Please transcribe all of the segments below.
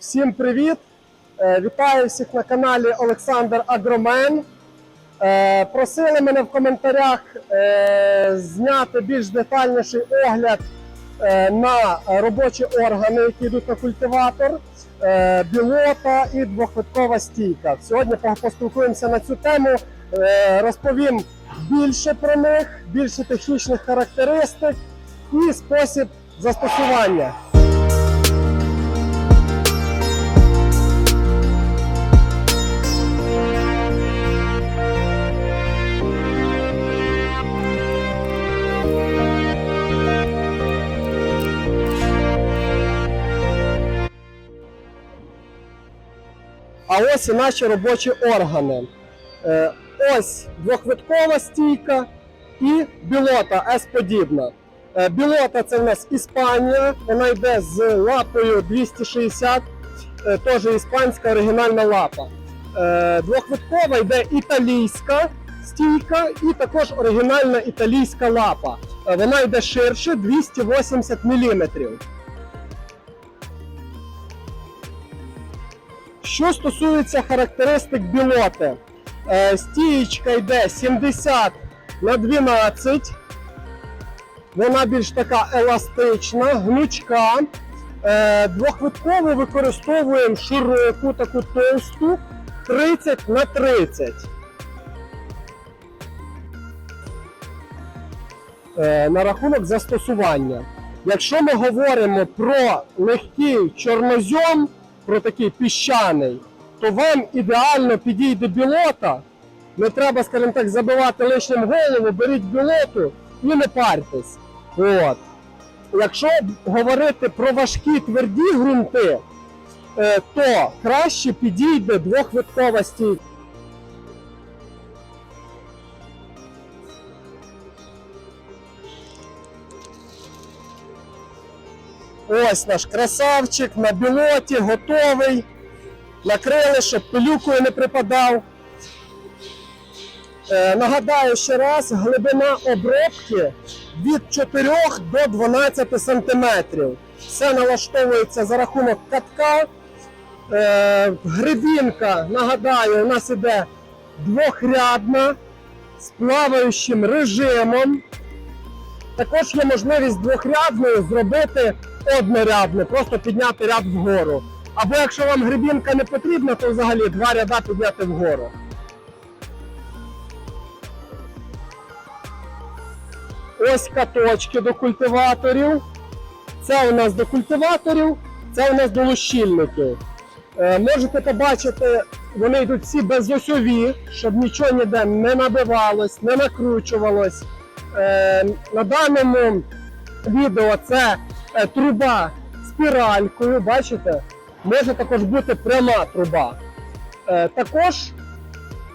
Всім привіт! Е, Вітаю всіх на каналі Олександр Агромен. Е, Просили мене в коментарях е, зняти більш детальніший огляд на робочі органи, які йдуть на культиватор, білота і двохвиткова стійка. Сьогодні поспілкуємося на цю тему, розповім більше про них, більше технічних характеристик і спосіб застосування. А ось і наші робочі органи. Е, Ось двохвиткова стійка і білота С-подібна. Е, Білота це в нас Іспанія, вона йде з лапою 260, е, теж іспанська оригінальна лапа. Двохвиткова йде італійська стійка і також оригінальна італійська лапа. Вона йде ширше 280 мм. Що стосується характеристик білоти, е, стієчка йде 70 на 12. Вона більш така еластична, гнучка. Е, Двохвиткову використовуємо широку, таку товсту 30 на 30. Е, На рахунок застосування. Якщо ми говоримо про легкий чорнозьом, про такий піщаний, то вам ідеально підійде білота. Не треба, скажімо так, забивати лишнім голову, беріть білоту і не партесь. От. Якщо говорити про важкі тверді ґрунти, е, то краще підійде двохвиткова стійка. Ось наш красавчик на білоті, готовий. Накрили, щоб пилюкою не припадав. Е, нагадаю ще раз, глибина обробки від 4 до 12 см. Все налаштовується за рахунок катка. Е, грибінка, нагадаю, у нас іде двохрядна з плаваючим режимом. Також є можливість двохрядною зробити однорядну, просто підняти ряд вгору. Або якщо вам грибінка не потрібна, то взагалі два ряда підняти вгору. Ось каточки до культиваторів. Це у нас до культиваторів, це у нас до лущильників. Е, можете побачити, вони йдуть всі безосьові, щоб нічого ніде не набивалось, не накручувалось. Е, на даному відео це труба спіралькою, бачите? Може також бути пряма труба. Е, також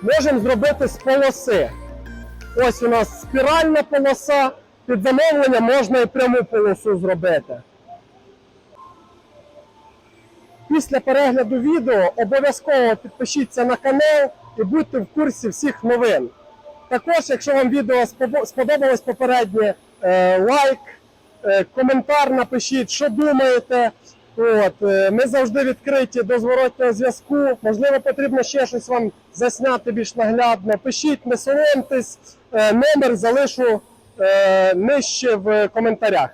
можемо зробити з полоси. Ось у нас спіральна полоса. Під замовлення можна і пряму полосу зробити. Після перегляду відео обов'язково підпишіться на канал і будьте в курсі всіх новин. Також, якщо вам відео сподобалось попереднє, е, лайк, е, коментар напишіть, що думаєте. От, е, ми завжди відкриті до зворотнього зв'язку. Можливо, потрібно ще щось вам засняти більш наглядно. Пишіть, не соромтесь, Е, номер залишу е, нижче в коментарях.